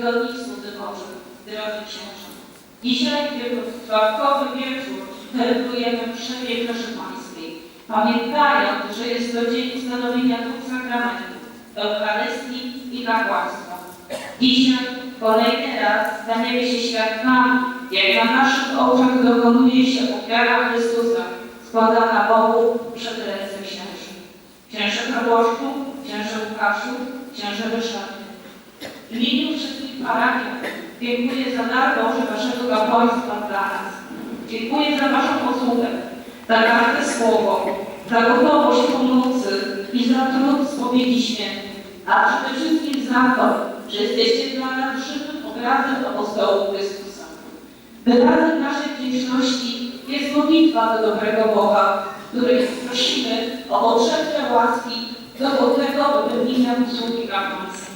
zgodnictwo Bożym, drodzy księża. Dzisiaj, w czwartkowy wieczór, celebrujemy mszę Wielkoszymańskiej, pamiętając, że jest to dzień ustanowienia dwóch sakramentów, Eucharystii i kapłaństwa. Dzisiaj kolejny raz staniemy się świadkami, jak na naszych oczach dokonuje się ofiara Chrystusa, składana Bogu przed ręce księży. Księże proboszczu, księże Łukaszu, księże Ryszardzie. W imieniu parafian dziękuję za dar Boży Waszego kapłaństwa dla nas. Dziękuję za Waszą posługę, za każde słowo, za gotowość pomocy i za trud spowiedzi świętych, a przede wszystkim za to, że jesteście dla nas żywym obrazem apostołów Chrystusa. Wyrazem naszej wdzięczności jest modlitwa do dobrego Boga, której prosimy o potrzebne łaski do godnego wypełnienia usługi kapłańskiej.